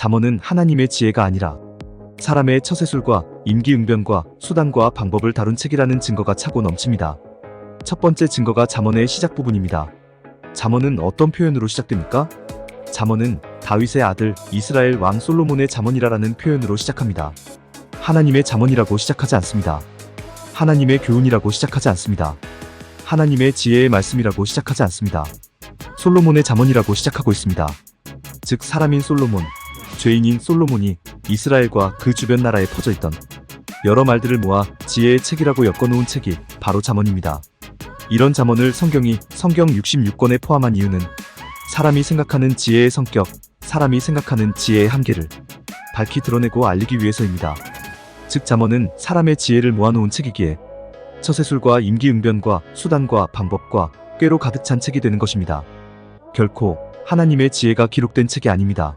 잠언은 하나님의 지혜가 아니라 사람의 처세술과 임기응변과 수단과 방법을 다룬 책이라는 증거가 차고 넘칩니다. 첫 번째 증거가 잠언의 시작 부분입니다. 잠언은 어떤 표현으로 시작됩니까? 잠언은 다윗의 아들 이스라엘 왕 솔로몬의 잠언이라라는 표현으로 시작합니다. 하나님의 잠언이라고 시작하지 않습니다. 하나님의 교훈이라고 시작하지 않습니다. 하나님의 지혜의 말씀이라고 시작하지 않습니다. 솔로몬의 잠언이라고 시작하고 있습니다. 즉 사람인 솔로몬, 죄인인 솔로몬이 이스라엘과 그 주변 나라에 퍼져 있던 여러 말들을 모아 지혜의 책이라고 엮어놓은 책이 바로 잠언입니다. 이런 잠언을 성경이 성경 66권에 포함한 이유는 사람이 생각하는 지혜의 성격, 사람이 생각하는 지혜의 한계를 밝히 드러내고 알리기 위해서입니다. 즉 잠언은 사람의 지혜를 모아놓은 책이기에 처세술과 임기응변과 수단과 방법과 꾀로 가득 찬 책이 되는 것입니다. 결코 하나님의 지혜가 기록된 책이 아닙니다.